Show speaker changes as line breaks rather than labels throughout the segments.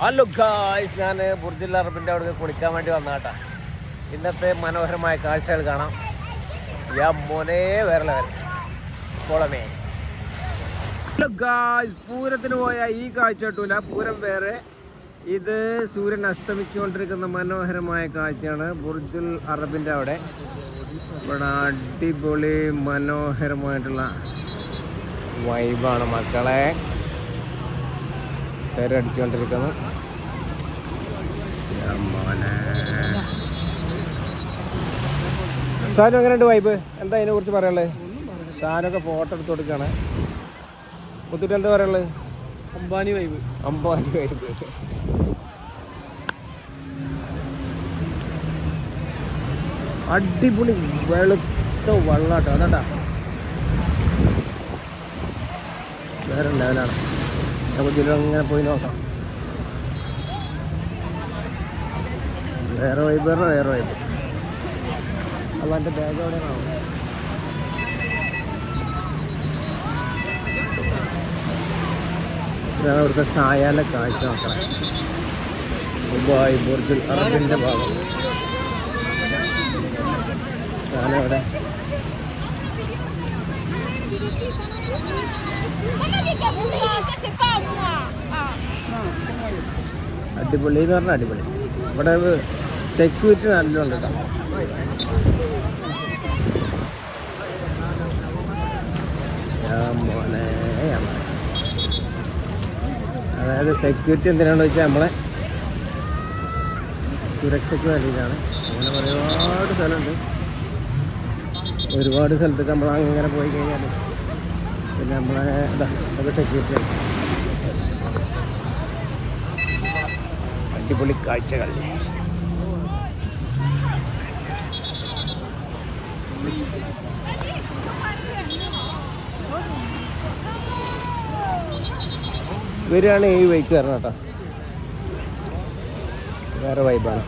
Hello guys ഞാൻ ബുർജിൽ അറബിന്റെ അവിടെ കുളിക്കാൻ വേണ്ടി വന്നാട്ടാ ഇന്നത്തെ മനോഹരമായ കാഴ്ചകൾ കാണാം. ഞാൻ മോനെ വേറെ ലെവൽ. കുളമേ. ഹലോ ഗായ്സ് പൂരത്തിന് പോയ ഈ കാഴ്ച കിട്ടൂല പൂരം വേറെ. ഇത് സൂര്യൻ അസ്തമിച്ചുകൊണ്ടിരിക്കുന്ന മനോഹരമായ കാഴ്ചയാണ് ബുർജുൽ അറബിന്റെ അവിടെ. ഇവിടെ അടിപൊളി മനോഹരമായിട്ടുള്ള വൈബാണ് മക്കളെ. പേരടിച്ചുകൊണ്ടിരിക്കുന്നു സാധനം എങ്ങനെയുണ്ട് വൈബ് എന്താ അതിനെ കുറിച്ച് പറയാനുള്ളത് സാധനമൊക്കെ ഫോട്ടോ എടുത്ത് കൊടുക്കുകയാണ് മുത്തൂട്ട് എന്താ പറയാനുള്ളത്
അംബാനി വൈബ്
അംബാനി വൈബ് അടിപൊളി വെളുത്ത വെള്ളാട്ടോ. അതാട്ടാ വേറെ ലെവലാണ് നമുക്ക് ഇതിലും ഇങ്ങനെ പോയി നോക്കാം വേറെ വൈബ് പറഞ്ഞാൽ വേറെ വൈബ് അല്ല എന്റെ ബാഗ് എവിടെയാണോ ഇതാണ് അവിടുത്തെ സായാല കാഴ്ച നോക്കണം ദുബായ് ബുർജുൽ അറബിന്റെ ഭാഗം ഞാനവിടെ
Mana dia
അടിപൊളി എന്ന് പറഞ്ഞാൽ അടിപൊളി. ഇവിടെ സെക്യൂരിറ്റി നല്ലോണ്ട് കേട്ടോ. അതായത് സെക്യൂരിറ്റി എന്തിനാണെന്ന് വെച്ചാൽ നമ്മളെ സുരക്ഷയ്ക്ക് വേണ്ടിയിട്ടാണ്. അങ്ങനെ ഒരുപാട് സ്ഥലമുണ്ട് ഒരുപാട് സ്ഥലത്തൊക്കെ നമ്മൾ അങ്ങനെ പോയി കഴിഞ്ഞാൽ പിന്നെ നമ്മളെ ഇതാ അത് സെക്യൂരിറ്റി അടിപൊളി കാഴ്ചകൾ. ഇവരാണ് ഈ വൈക്ക് വരണം കേട്ടോ. വേറെ വൈബാണ്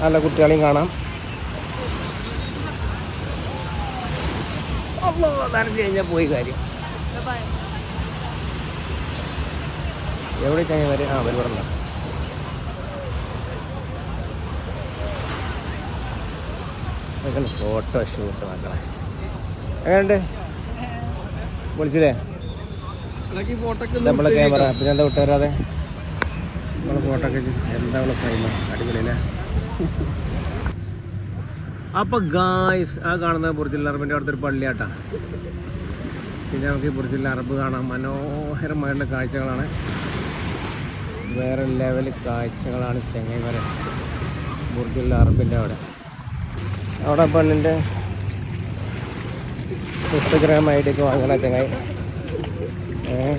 നല്ല കുട്ടികളെയും കാണാം. അല്ലോ നനഞ്ഞു കഴിഞ്ഞാൽ പോയി കാര്യം. എവിടെ ചങ്ങ വരെ? ആ വരും പറഞ്ഞ ഫോട്ടോ ഷൂട്ട് മക്കളെ എങ്ങനെയുണ്ട്? വിളിച്ചില്ലേ? നമ്മളെ ക്യാമറ പിന്നെ എന്താ വിട്ടുതരാതെ? നമ്മളെ ഫോട്ടോ ഒക്കെ എന്താ ഫ്രെയിം അടിപൊളിയല്ലേ? അപ്പൊ ഗായ്സ് ആ കാണുന്നത് ബുർജിൽ അറബിന്റെ അടുത്തൊരു പള്ളിയാട്ടാ. പിന്നെ നമുക്ക് ഈ ബുർജിൽ അറബ് കാണാം മനോഹരമായിട്ടുള്ള കാഴ്ചകളാണ്. വേറെ ലെവൽ കാഴ്ചകളാണ് ചെങ്ങൈമല ബുർജിൽ അറബിന്റെ അവിടെ. അവിടെ പെണ്ണിന്റെ ഇൻസ്റ്റഗ്രാം ഐ ഡിക്ക് വാങ്ങണ ചെങ്ങായി. ഏഹ്